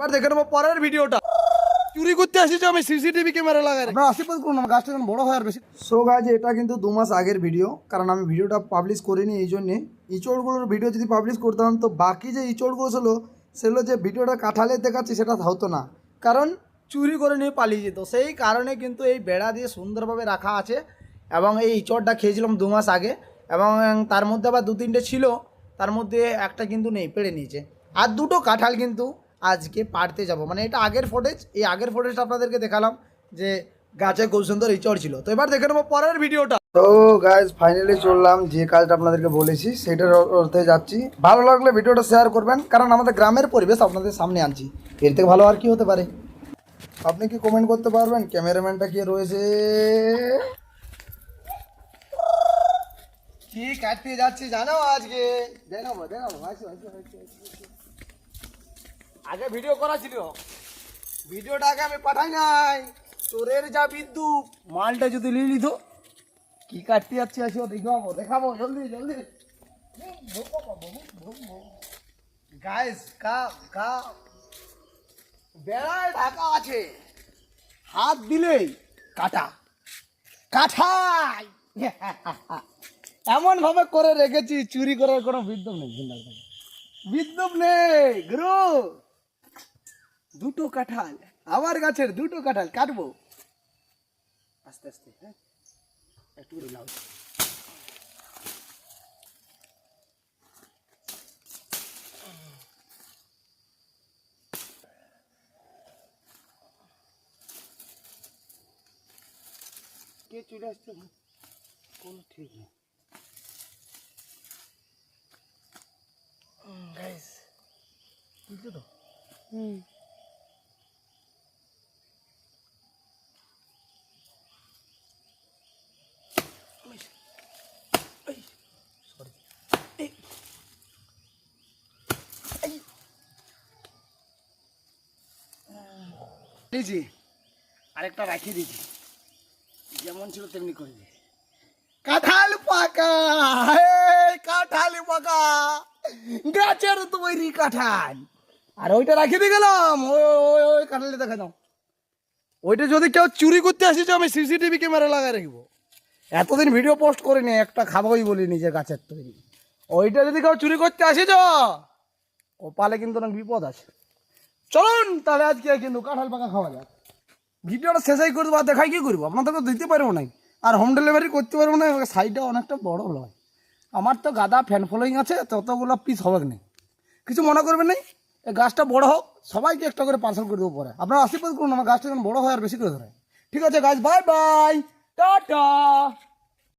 এবার দেখে নেব পরের ভিডিওটা। চুরি করতে আসিস আমি সিসিটিভি ক্যামেরা লাগাই আপনারা আশীর্বাদ করুন আমার গাছটা যেন বড় হয় আর বেশি। সো গাছ এটা কিন্তু দু মাস আগের ভিডিও কারণ আমি ভিডিওটা পাবলিশ করিনি এই জন্যে। ইচড়গুলোর ভিডিও যদি পাবলিশ করতাম তো বাকি যে ইচড়গুলো ছিল সেগুলো যে ভিডিওটা কাঁঠালে দেখাচ্ছি সেটা হতো না। কারণ চুরি করে নিয়ে পালিয়ে যেত। সেই কারণে কিন্তু এই বেড়া দিয়ে সুন্দরভাবে রাখা আছে এবং এই ইচড়টা খেয়েছিলাম দু মাস আগে এবং তার মধ্যে আবার দু তিনটে ছিল তার মধ্যে একটা কিন্তু নেই পেড়ে নিয়েছে। আর দুটো কাঁঠাল কিন্তু আজকে পাড়তে যাব। মানে এটা আগের ফুটেজ এই আগের ফুটেজটা আপনাদেরকে দেখালাম যে গাছে খুব সুন্দর ইচড় ছিল। তো এবার দেখে নেব পরের ভিডিওটা। তো গাইজ ফাইনালি চললাম যে কাজটা আপনাদেরকে বলেছি সেটার অর্থে যাচ্ছি। ভালো লাগলে ভিডিওটা শেয়ার করবেন, কারণ আমাদের গ্রামের পরিবেশ আপনাদের সামনে আনছি। এর থেকে ভালো আর কি হতে পারে? আপনি কি কমেন্ট করতে পারবেন? ক্যামেরাম্যানটা কে রয়েছে? কি কাটতে যাচ্ছি জানো আজকে? দেখাবো দেখাবো। আগে ভিডিও করা ছিল। ভিডিওটা আগে আমি পাঠাই নাই। চোরের যা বিদ্যুৎ, মালটা যদি নিয়ে নিত। কি কাটতে যাচ্ছি আসো দেখাবো দেখাবো, জলদি জলদি। গাইস কা কা বেড়ায় ঢাকা আছে। হাত দিলেই কাটা। কাঠাই। এমন ভাবে করে রেখেছি, চুরি করার কোনো বিদ্যুৎ নেই। বিদ্যুৎ নেই, গুরু। দুটো কাঁঠাল। আমার গাছের দুটো কাঁঠাল কাটবো? আস্তে আস্তে হ্যাঁ? একটু করে লাউ কে চলে আসছে? কোনো ঠিক নেই। গাইস বুঝছ তো? হুম। দিয়েছি। আরেকটা রাখিয়ে দিয়েছি। যেমন ছিল তেমনি করে কাঁঠাল পাকা কাঁঠাল পাকা, গাছের তৈরি কাঁঠাল। আর ওইটা রাখিয়ে দিয়ে গেলাম। ওই ওই ওই কাঁঠালটা দেখা দাও ওইটা যদি কেউ চুরি করতে আসিস আমি সিসিটিভি ক্যামেরা লাগাই রাখব। এতদিন ভিডিও পোস্ট করিনি, একটা খাবোই বলি নিজের গাছের তৈরি। ওইটা যদি কেউ চুরি করতে আসিস কপালে কিন্তু অনেক বিপদ আছে। চলুন, তাহলে আজকে কিন্তু কাঁঠাল পাকা খাওয়া যাক। ভিডিওটা শেষাই করে দেবো আর দেখাই কি করব? আপনাদেরকে দিতে পারব না। আর হোম ডেলিভারি করতে পারব না সাইডটা অনেকটা বড় নয়। আমার তো গাদা ফ্যান ফলোয়িং আছে ততগুলো পিস হবে না। কিছু মনে করবেন নাই এই গাছটা বড় হোক, সবাইকে একটা করে পার্সেল করে দেবো পরে। আপনারা আশীর্বাদ করুন, আমার গাছটা যেন বড় হয় আর বেশি করে ধরে। ঠিক আছে গাছ বাই বাই টাটা!